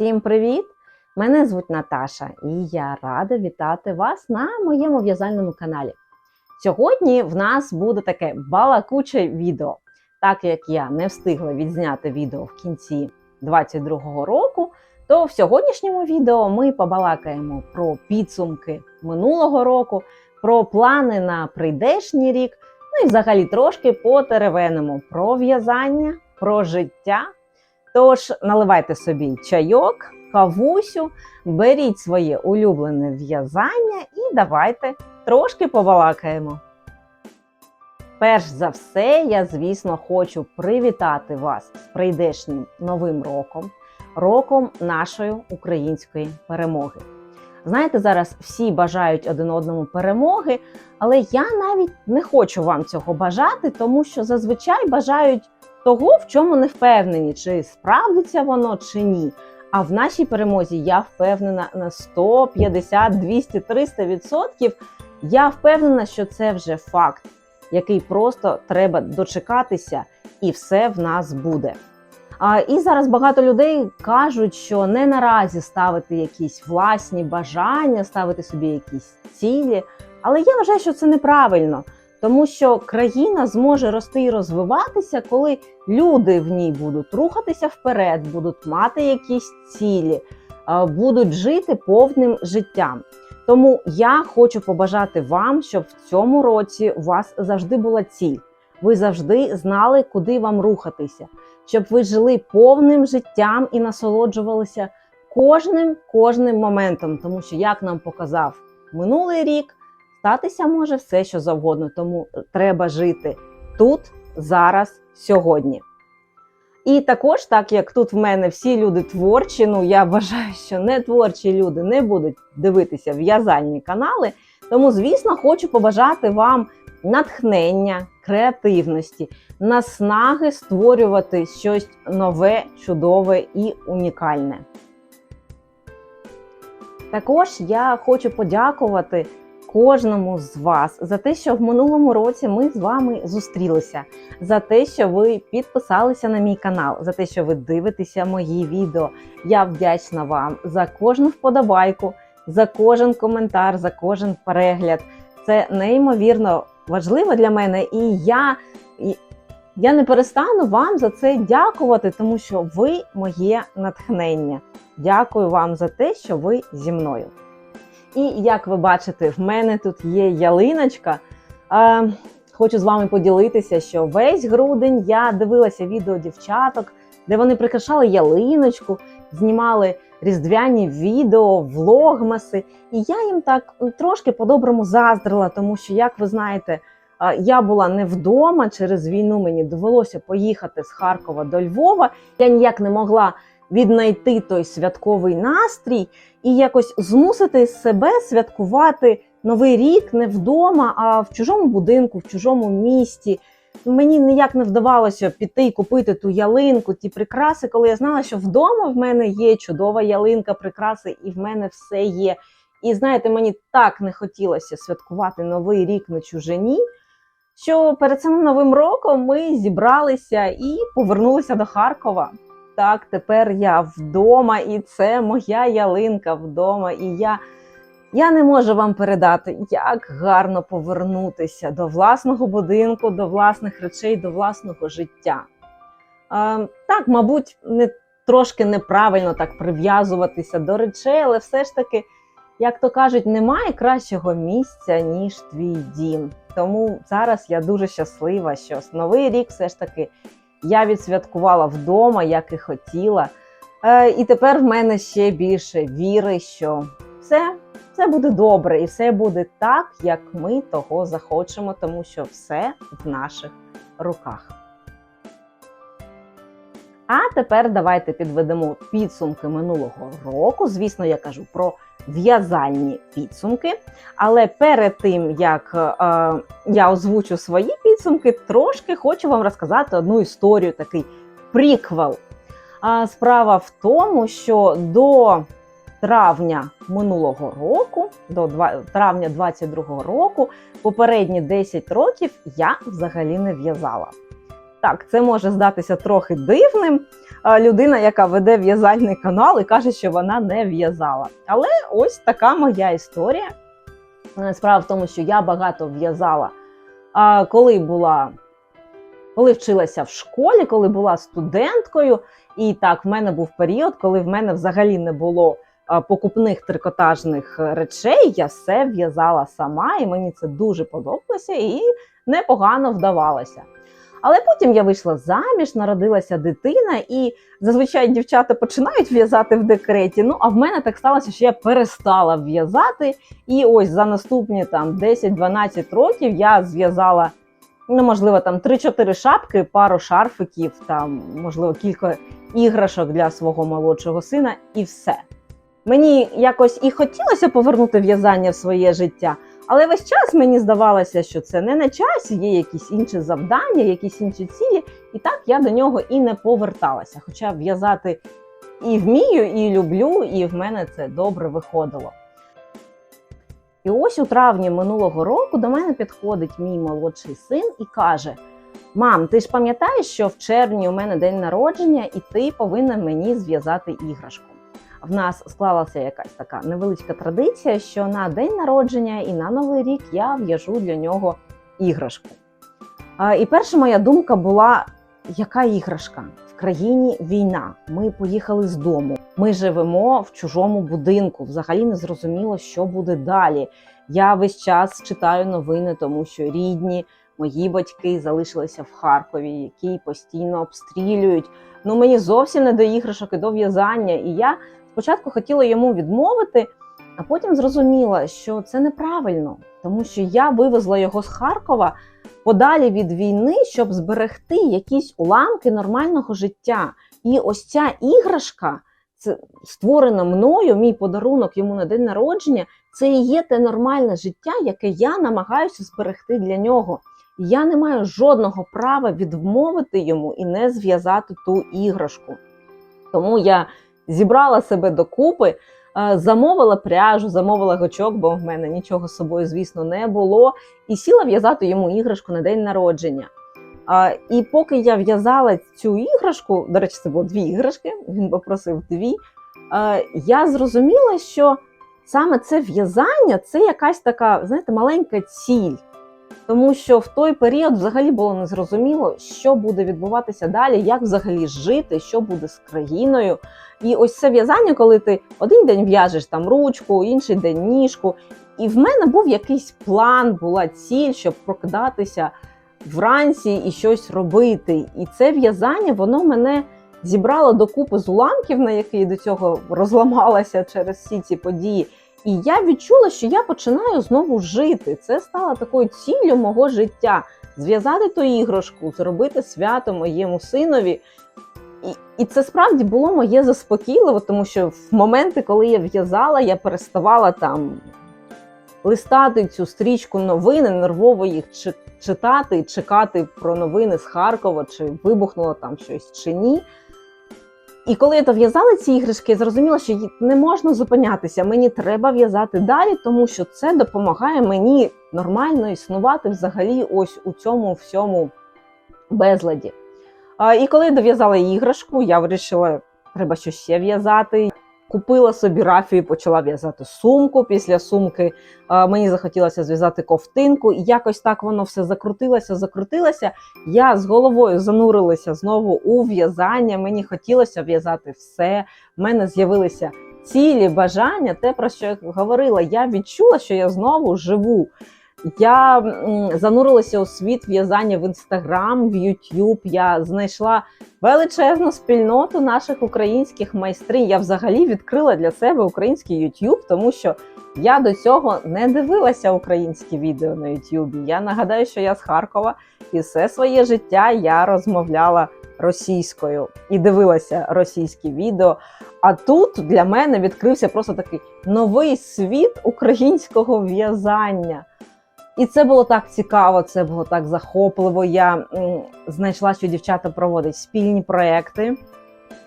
Всім привіт! Мене звуть Наташа і я рада вітати вас на моєму в'язальному каналі. Сьогодні в нас буде таке балакуче відео. Так як я не встигла відзняти відео в кінці 22-го року, то в сьогоднішньому відео ми побалакаємо про підсумки минулого року, про плани на прийдешній рік, ну і взагалі трошки потеревенимо про в'язання, про життя. Тож наливайте собі чайок, кавусю, беріть своє улюблене в'язання і давайте трошки побалакаємо. Перш за все, я, звісно, хочу привітати вас з прийдешнім новим роком, роком нашої української перемоги. Знаєте, зараз всі бажають один одному перемоги, але я навіть не хочу вам цього бажати, тому що зазвичай бажають того, в чому не впевнені, чи справдиться воно чи ні. А в нашій перемозі я впевнена на 150, 200, 300 відсотків. Я впевнена, що це вже факт, який просто треба дочекатися, і все в нас буде. А, І зараз багато людей кажуть, що не наразі ставити якісь власні бажання, ставити собі якісь цілі. Але я вважаю, що це неправильно. Тому що країна зможе рости і розвиватися, коли люди в ній будуть рухатися вперед, будуть мати якісь цілі, е, будуть жити повним життям. Тому я хочу побажати вам, щоб в цьому році у вас завжди була ціль. Ви завжди знали, куди вам рухатися, щоб ви жили повним життям і насолоджувалися кожним кожним моментом. Тому що, як нам показав минулий рік, статися може все, що завгодно, тому треба жити тут, зараз, сьогодні. І також, так як тут в мене всі люди творчі, ну я вважаю, що не творчі люди не будуть дивитися в'язальні канали. Тому, звісно, хочу побажати вам натхнення, креативності, наснаги створювати щось нове, чудове і унікальне. Також я хочу подякувати кожному з вас за те, що в минулому році ми з вами зустрілися, за те, що ви підписалися на мій канал, за те, що ви дивитеся мої відео. Я вдячна вам за кожну вподобайку, за кожен коментар, за кожен перегляд. Це неймовірно важливо для мене, і я, я не перестану вам за це дякувати, тому що ви моє натхнення. Дякую вам за те, що ви зі мною. І як ви бачите, в мене тут є ялиночка. Е, хочу з вами поділитися, що весь грудень я дивилася відео дівчаток, де вони прикрашали ялиночку, знімали різдвяні відео, влогмаси. І я їм так трошки по-доброму заздрила, тому що, як ви знаєте, я була не вдома через війну. Мені довелося поїхати з Харкова до Львова. Я ніяк не могла віднайти той святковий настрій і якось змусити себе святкувати новий рік не вдома, а в чужому будинку, в чужому місті. Мені ніяк не вдавалося піти і купити ту ялинку, ті прикраси, коли я знала, що вдома в мене є чудова ялинка, прикраси, і в мене все є. І знаєте, мені так не хотілося святкувати новий рік на чужині, що перед самим новим роком ми зібралися і повернулися до Харкова. Так, тепер я вдома, і це моя ялинка вдома. І я я не можу вам передати, як гарно повернутися до власного будинку, до власних речей, до власного життя. Е, так, мабуть, не трошки неправильно так прив'язуватися до речей, але все ж таки, як то кажуть, немає кращого місця, ніж твій дім. Тому зараз я дуже щаслива, що новий рік все ж таки я відсвяткувала вдома, як і хотіла. Е, І тепер в мене ще більше віри, що все, все буде добре і все буде так, як ми того захочемо, тому що все в наших руках. А тепер давайте підведемо підсумки минулого року. Звісно, я кажу про в'язальні підсумки. Але перед тим, як е, я озвучу свої підсумки, трошки хочу вам розказати одну історію, такий приквел. А справа в тому, що до травня минулого року, до 2, травня 22-го року, попередні 10 років я взагалі не в'язала. Так, це може здатися трохи дивним. Людина, яка веде в'язальний канал і каже, що вона не в'язала. Але ось така моя історія. Справа в тому, що я багато в'язала, коли була, коли вчилася в школі, коли була студенткою. І так, в мене був період, коли в мене взагалі не було покупних трикотажних речей. Я все в'язала сама, і мені це дуже подобалося і непогано вдавалося. Але потім я вийшла заміж, народилася дитина, і зазвичай дівчата починають в'язати в декреті. Ну а в мене так сталося, що я перестала в'язати. І ось за наступні там 10-12 років я зв'язала. Ну, можливо, там 3-4 шапки, пару шарфиків, там, можливо, кілька іграшок для свого молодшого сина, і все. Мені якось і хотілося повернути в'язання в своє життя, але весь час мені здавалося, що це не на часі, є якісь інші завдання, якісь інші цілі, і так я до нього і не поверталася. Хоча в'язати і вмію, і люблю, і в мене це добре виходило. І ось у травні минулого року до мене підходить мій молодший син і каже: Мам, ти ж пам'ятаєш, що в червні у мене день народження, і ти повинна мені зв'язати іграшку. В нас склалася якась така невеличка традиція, що на день народження і на новий рік я в'яжу для нього іграшку. І перша моя думка була: яка іграшка? В країні війна. Ми поїхали з дому. Ми живемо в чужому будинку. Взагалі не зрозуміло, що буде далі. Я весь час читаю новини, тому що рідні, мої батьки залишилися в Харкові, які постійно обстрілюють. Ну мені зовсім не до іграшок і до в'язання. І я спочатку хотіла йому відмовити, а потім зрозуміла, що це неправильно, тому що я вивезла його з Харкова подалі від війни, щоб зберегти якісь уламки нормального життя. І ось ця іграшка, це створена мною, мій подарунок йому на день народження. Це і є те нормальне життя, яке я намагаюся зберегти для нього. Я не маю жодного права відмовити йому і не зв'язати ту іграшку. Тому я зібрала себе докупи, е, замовила пряжу, замовила гачок, бо в мене нічого з собою, звісно, не було. І сіла в'язати йому іграшку на день народження. І поки я в'язала цю іграшку, до речі, це було дві іграшки, він попросив дві. е, Я зрозуміла, що саме це в'язання це якась така, знаєте, маленька ціль. Тому що в той період взагалі було незрозуміло, що буде відбуватися далі, як взагалі жити, що буде з країною. І ось це в'язання, коли ти один день в'яжеш там ручку, інший день ніжку. І в мене був якийсь план, була ціль, щоб прокидатися вранці і щось робити. І це в'язання, воно мене зібрало докупи з уламків, на які до цього розламалася через всі ці події. І я відчула, що я починаю знову жити. Це стало такою ціллю мого життя. Зв'язати ту іграшку, зробити свято моєму синові. І, і це справді було моє заспокійливо, тому що в моменти, коли я в'язала, я переставала там листати цю стрічку новини, нервово їх чи- читати, чекати про новини з Харкова, чи вибухнуло там щось чи ні. І коли я дов'язала ці іграшки, зрозуміла, що не можна зупинятися. Мені треба в'язати далі, тому що це допомагає мені нормально існувати взагалі ось у цьому всьому безладі. І коли я дов'язала іграшку, я вирішила, треба щось ще в'язати. Купила собі рафію, почала в'язати сумку. Після сумки а, мені захотілося зв'язати ковтинку, і якось так воно все закрутилося, закрутилося. Я з головою занурилася знову у в'язання. Мені хотілося в'язати все. В мене з'явилися цілі, бажання, те, про що я говорила. Я відчула, що я знову живу. Я занурилася у світ в'язання в інстаграм, в Ютуб. Я знайшла величезну спільноту наших українських майстринь. Я взагалі відкрила для себе український Ютуб, тому що я до цього не дивилася українські відео на Ютубі. Я нагадаю, що я з Харкова і все своє життя я розмовляла російською і дивилася російські відео. А тут для мене відкрився просто такий новий світ українського в'язання. І це було так цікаво, це було так захопливо. Я знайшла, що дівчата проводять спільні проекти.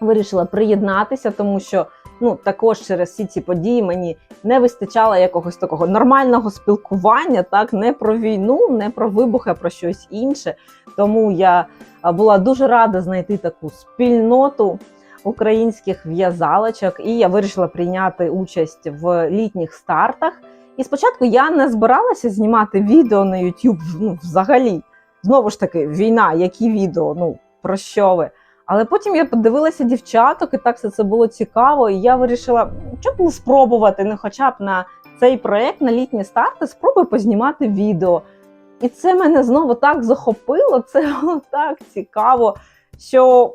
Вирішила приєднатися, тому що ну також через всі ці події мені не вистачало якогось такого нормального спілкування, так не про війну, не про вибухи, а про щось інше. Тому я була дуже рада знайти таку спільноту українських в'язалочок, і я вирішила прийняти участь в літніх стартах. І спочатку я не збиралася знімати відео на YouTube ну, взагалі. Знову ж таки, війна, які відео, ну про що ви? Але потім я подивилася дівчаток, і так все це було цікаво. І я вирішила, що б спробувати, не хоча б на цей проект на літні старти, спробую познімати відео. І це мене знову так захопило, це було так цікаво, що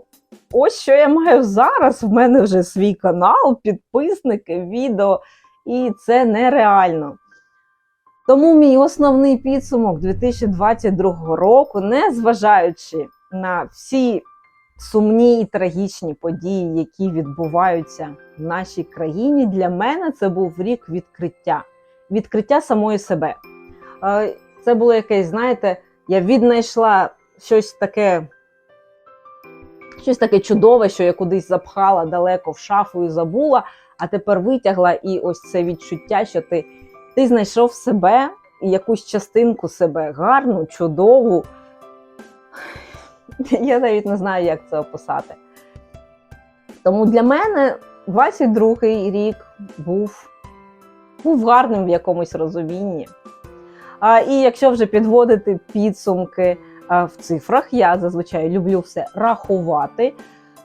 ось що я маю зараз. В мене вже свій канал, підписники, відео, і це нереально. Тому мій основний підсумок 2022 року, не зважаючи на всі сумні і трагічні події, які відбуваються в нашій країні, для мене це був рік відкриття, відкриття самої себе. Е, Це було якесь, знаєте, я віднайшла щось таке. Щось таке чудове, що я кудись запхала далеко в шафу і забула, а тепер витягла, і ось це відчуття, що ти, ти знайшов себе і якусь частинку себе гарну, чудову. Я навіть не знаю, як це описати. Тому для мене 22-й рік був, був гарним в якомусь розумінні. А, і якщо вже підводити підсумки а, в цифрах, я зазвичай люблю все рахувати.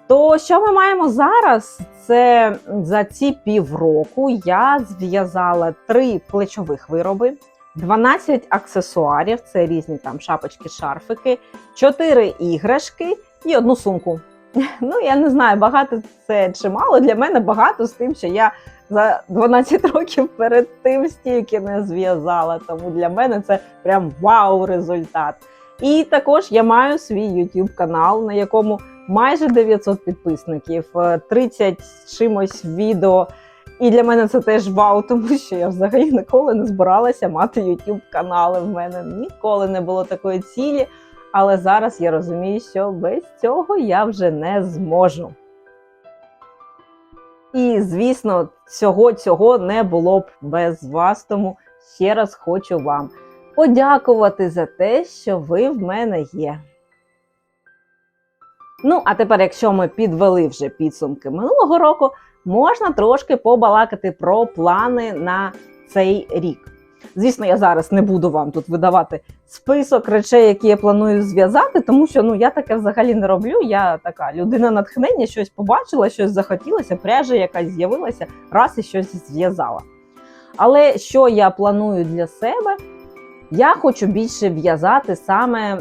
То що ми маємо зараз? Це за ці півроку я зв'язала три плечових вироби, 12 аксесуарів, це різні там шапочки, шарфики, 4 іграшки і одну сумку. Ну, я не знаю, багато це чи мало. Для мене багато з тим, що я за 12 років перед тим стільки не зв'язала. Тому для мене це прям вау результат. І також я маю свій YouTube канал, на якому майже 900 підписників, е, 30 чимось відео. І для мене це теж вау, тому що я взагалі ніколи не збиралася мати YouTube канали. В мене ніколи не було такої цілі. Але зараз я розумію, що без цього я вже не зможу. І, звісно, всього цього не було б без вас. Тому ще раз хочу вам подякувати за те, що ви в мене є. Ну, а тепер, якщо ми підвели вже підсумки минулого року, можна трошки побалакати про плани на цей рік. Звісно, я зараз не буду вам тут видавати список речей, які я планую зв'язати, тому що ну я таке взагалі не роблю. Я така людина натхнення, щось побачила, щось захотілося, пряжа якась з'явилася, раз і щось зв'язала. Але що я планую для себе? Я хочу більше в'язати саме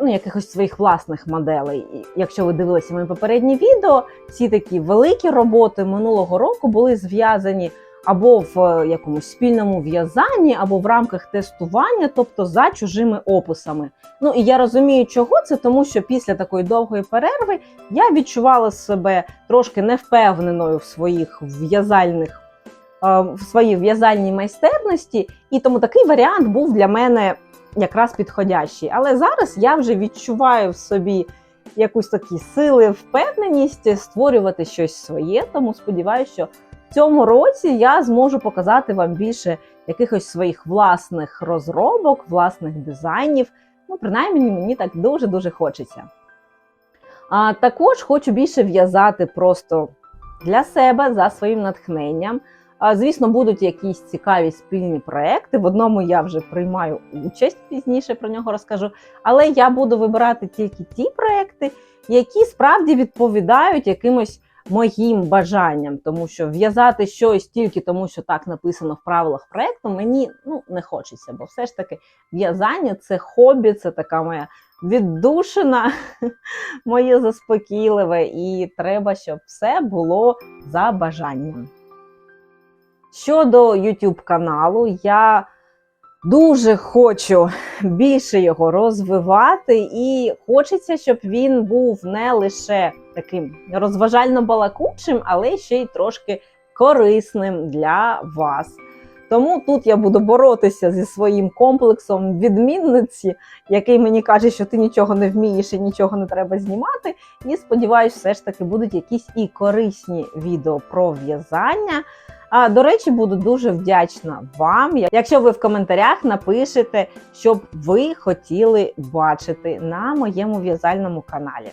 ну, якихось своїх власних моделей. Якщо ви дивилися мої попередні відео, всі такі великі роботи минулого року були зв'язані або в е, якомусь спільному в'язанні, або в рамках тестування, тобто за чужими описами. Ну і я розумію, чого це, тому що після такої довгої перерви я відчувала себе трошки невпевненою в своїх в'язальних в своїй в'язальній майстерності, і тому такий варіант був для мене якраз підходящий. Але зараз я вже відчуваю в собі якусь такі сили, впевненість створювати щось своє. Тому сподіваюся, що в цьому році я зможу показати вам більше якихось своїх власних розробок, власних дизайнів. Ну, принаймні, мені так дуже-дуже хочеться. А також хочу більше в'язати просто для себе за своїм натхненням. Звісно, будуть якісь цікаві спільні проекти. В одному я вже приймаю участь пізніше про нього розкажу. Але я буду вибирати тільки ті проекти, які справді відповідають якимось моїм бажанням, тому що в'язати щось тільки тому, що так написано в правилах проекту, мені ну не хочеться, бо все ж таки в'язання це хобі, це така моя віддушина, моє заспокійливе, і треба, щоб все було за бажанням. Щодо YouTube каналу, я дуже хочу більше його розвивати, і хочеться, щоб він був не лише таким розважально-балакучим, але ще й трошки корисним для вас. Тому тут я буду боротися зі своїм комплексом відмінниці, який мені каже, що ти нічого не вмієш і нічого не треба знімати. І сподіваюся, все ж таки будуть якісь і корисні відео про в'язання. А до речі, буду дуже вдячна вам, якщо ви в коментарях напишете, що б ви хотіли бачити на моєму в'язальному каналі.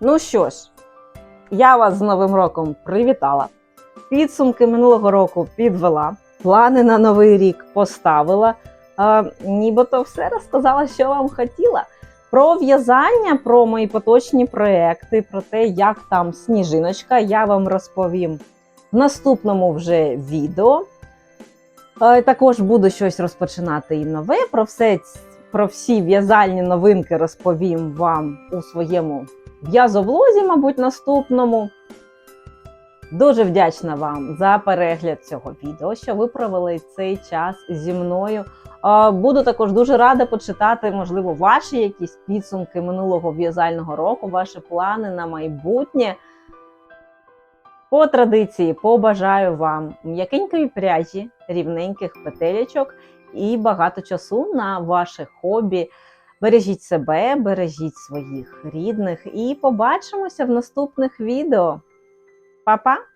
Ну що ж, я вас з Новим роком привітала. Підсумки минулого року підвела, плани на новий рік поставила. Нібито все розказала, що вам хотіла. Про в'язання, про мої поточні проекти, про те, як там сніжиночка, я вам розповім в наступному вже відео. Е, Також буду щось розпочинати і нове. Про все про всі в'язальні новинки розповім вам у своєму в'язовлозі, мабуть, наступному. Дуже вдячна вам за перегляд цього відео, що ви провели цей час зі мною. Буду також дуже рада почитати, можливо, ваші якісь підсумки минулого в'язального року, ваші плани на майбутнє. По традиції побажаю вам м'якенької пряжі, рівненьких петелечок і багато часу на ваше хобі. Бережіть себе, бережіть своїх рідних і побачимося в наступних відео. Па-па!